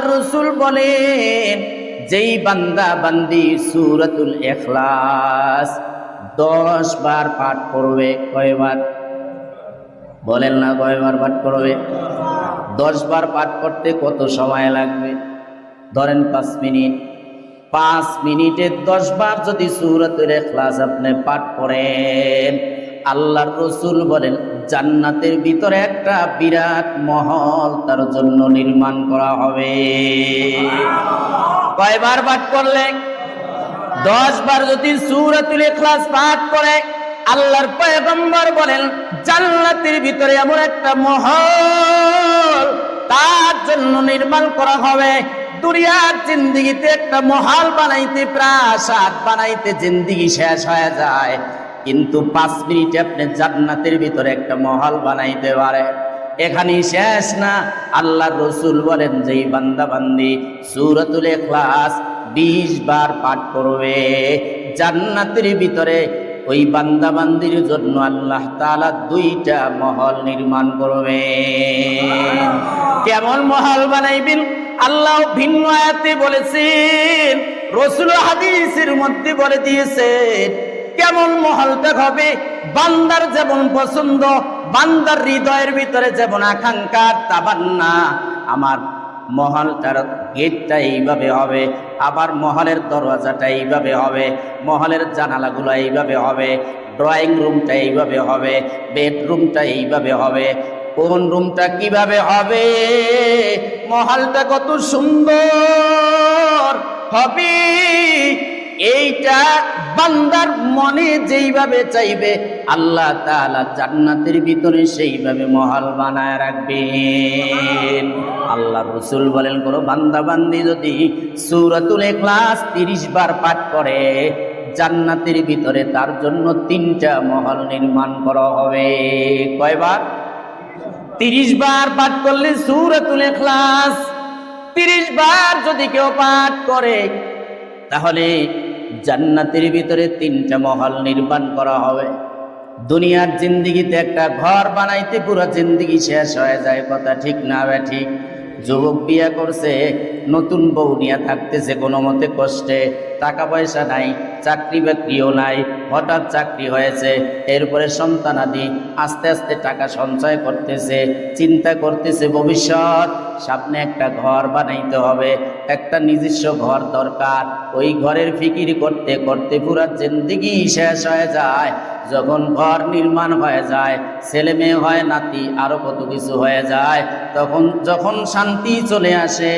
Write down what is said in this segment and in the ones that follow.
আল্লাহ রসুল বলেন, যেই বান্দা বান্দি সুরতুল এখলাস দশ বার পাঠ করবে, কয়বার? বলেন না কয়বার পাঠ করবে? দশ বার পাঠ করতে কত সময় লাগবে? ধরেন পাঁচ মিনিট। পাঁচ মিনিটে দশ বার যদি সুরতুল এখলাস আপনি পাঠ করেন আল্লাহর রসুল বলেন জান্নাতের ভিতরে একটা বিরাট মহল তার জন্য নির্মাণ করা হবে। কয়বার পাঠ করলে? দশ বার যদি সুরাতুল ইখলাস পাঠ করে আল্লাহর পয়গম্বর বলেন জান্নাতের ভিতরে এমন একটা মহল তার জন্য নির্মাণ করা হবে। দুনিয়ার জিন্দিগিতে একটা মহল বানাইতে প্রাসাদ বানাইতে জিন্দিগি শেষ হয়ে যায়। কিন্তু পাঁচ মিনিটে আপনি জান্নাতের ভিতরে একটা মহল বানাইতে পারে। এখানেই শেষ না। আল্লাহ রসুল বলেন যেই বান্দা বান্দি সুরতুল এখলাস বিশ বার পাঠ করবে জান্নাতের ভিতরে ওই বান্দা বান্দির জন্য আল্লাহ তালা দুইটা মহল নির্মাণ করবে। কেমন মহল বানাইবেন? আল্লাহ ভিন্ন আয়াতে বলেছেন রসুল হাদিসের মধ্যে বলে দিয়েছেন কেমন মহলটা হবে? বান্দার যেমন পছন্দ, বান্দার হৃদয়ের ভিতরে যেমন আকাঙ্ক্ষা তাবান্না আমার মহলটার গেটটা এইভাবে হবে, আবার মহলের দরওয়াজাটা এইভাবে হবে, মহলের জানালাগুলো এইভাবে হবে, ড্রয়িং রুমটা এইভাবে হবে, বেডরুমটা এইভাবে হবে, কোন রুমটা কীভাবে হবে? মহলটা কত সুন্দর হবে। এইটা বান্দার মনে যেইভাবে চাইবে, আল্লাহ তাআলা জান্নাতের ভিতরে সেইভাবে মহল বানায় রাখবেন। আল্লাহ রসুল বলেন, কোন বান্দা বান্দি যদি সুরাতুল এখলাস তিরিশ বার পাঠ করে, জান্নাতের ভিতরে তার জন্য তিনটা মহল নির্মাণ করা হবে। কয়বার? তিরিশ বার পাঠ করলে সুরাতুল এখলাস তিরিশ বার যদি কেউ পাঠ করে, তাহলে জান্নাতের ভিতরে তিনটা মহল নির্মাণ করা হবে। দুনিয়ার জিন্দিগিতে একটা ঘর বানাইতে পুরো জিন্দিগি শেষ হয়ে যায়, কথা ঠিক না বে ঠিক? যুবক বিয়া করছে, নতুন বউ নিয়ে থাকতেছে কোনো মতে কষ্টে। টাকা পয়সা নাই চাকরি বাকরিও নাই, হঠাৎ চাকরি হয়েছে, এরপরে সন্তানাদি আস্তে আস্তে টাকা সঞ্চয় করতেছে, চিন্তা করতেছে ভবিষ্যৎ, সামনে একটা ঘর বানাইতে হবে, একটা নিজস্ব ঘর দরকার, ওই ঘরের ফিকির করতে করতে পুরা জিন্দিগি শেষ হয়ে যায়, যখন ঘর নির্মাণ হয়ে যায়, ছেলে মেয়ে হয়, নাতি, আরও কত কিছু হয়ে যায়, তখন, যখন শান্তি চলে আসে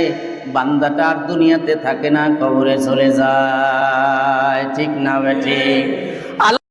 বান্দাটা আর দুনিয়াতে থাকে না কবরে চলে যায়। ঠিক না বেঠিক?